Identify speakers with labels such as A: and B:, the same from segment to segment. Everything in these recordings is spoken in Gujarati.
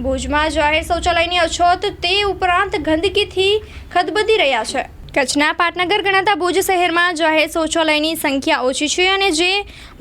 A: ભુજમાં જાહેર શૌચાલયની અછત તે ઉપરાંત ગંદકીથી ખદબદી રહ્યા છે. કચ્છના પાટનગર ગણાતા ભુજ શહેરમાં જાહેર શૌચાલયની સંખ્યા ઓછી છે અને જે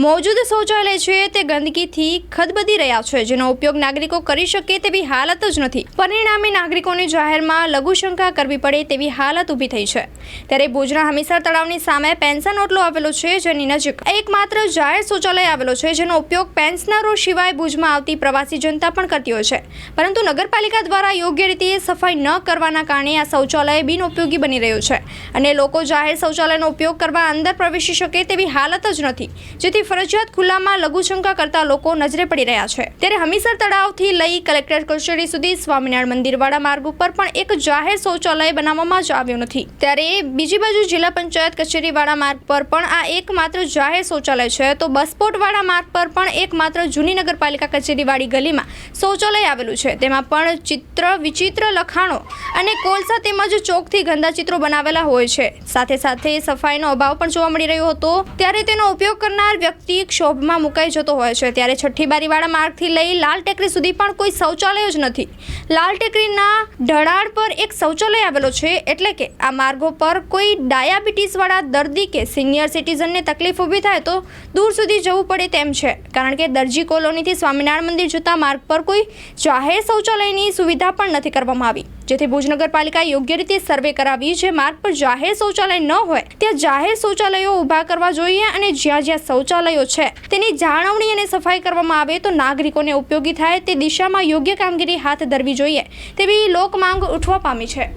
A: મોજૂદ શૌચાલય છે તે ગંદકીથી ખદબદી રહ્યા છે, જેનો ઉપયોગ નાગરિકો કરી શકે તેવી હાલત જ નથી. પરિણામે નાગરિકોને જાહેરમાં લઘુશંકા કરવી પડે તેવી હાલત ઊભી થઈ છે. ત્યારે ભુજના હમીસર તળાવની સામે પેન્શન ઓટલો આવેલો છે, જેની નજીક એકમાત્ર જાહેર શૌચાલય આવેલો છે, જેનો ઉપયોગ પેન્શનરો સિવાય ભુજમાં આવતી પ્રવાસી જનતા પણ કરતી હોય છે. પરંતુ નગરપાલિકા દ્વારા યોગ્ય રીતે સફાઈ ન કરવાના કારણે આ શૌચાલય બિનઉપયોગી બની રહ્યું છે. અને લોકો જાહેર શૌચાલયનો ઉપયોગ કરવા અંદર પ્રવેશી શકે તેવી હાલત જ નથી, જેથી ફરજિયાત ખુલ્લામાં લઘુશંકા કરતા લોકો નજરે પડી રહ્યા છે. ત્યારે હમીસર તળાવથી લઈ કલેક્ટર કચેરી સુધી સ્વામિનારાયણ મંદિરવાળા માર્ગ ઉપર પણ એક જાહેર શૌચાલય બનાવવામાં જ આવ્યું નથી. ત્યારે બીજી બાજુ જિલ્લા પંચાયત કચેરીવાળા માર્ગ પર પણ આ એકમાત્ર જાહેર શૌચાલય છે. તો બસપોર્ટવાળા માર્ગ પર પણ એકમાત્ર જૂની નગરપાલિકા કચેરીવાળી ગલીમાં શૌચાલય આવેલું છે. તેમાં પણ ચિત્ર, વિચિત્ર લખાણો અને કોલસા તેમજ ચોકથી ગંદા ચિત્રો બનાવેલા હોય છે. સાથે સાથે સફાઈનો અભાવ પણ જોવા મળી રહ્યો હતો. ત્યારે તેનો ઉપયોગ કરનાર વ્યક્તિ ક્ષોભમાં મુકાઈ જતો હોય છે. ત્યારે છઠ્ઠી બારીવાળા માર્ગથી લઈ લાલ ટેકરી સુધી પણ કોઈ શૌચાલય જ નથી. લાલ ટેકરીના ઢળાળ પર એક શૌચાલય આવેલો છે. એટલે કે આ માર્ગો પર કોઈ ડાયાબિટીસવાળા દર્દી કે સિનિયર સિટીઝનને તકલીફ ઊભી થાય તો દૂર સુધી જવું પડે તેમ છે. કારણ કે દરજી કોલોનીથી સ્વામિનારાયણ મંદિર જતા માર્ગ પર કોઈ જાહેર શૌચાલયની સુવિધા પણ નથી કરવામાં આવી. જેથી ભુજ નગરપાલિકાએ યોગ્ય રીતે સર્વે કરાવી જે માર્ગ પર જાહેર શૌચાલય ન હોય, ત્યાં જાહેર શૌચાલયો ઊભા કરવા જોઈએ અને જ્યાં જ્યાં શૌચાલયો છે તેની જાળવણી અને સફાઈ કરવામાં આવે તો નાગરિકોને ઉપયોગી થાય તે દિશામાં યોગ્ય કામગીરી હાથ ધરવી જોઈએ તેવી લોક માંગ ઉઠવા પામી છે.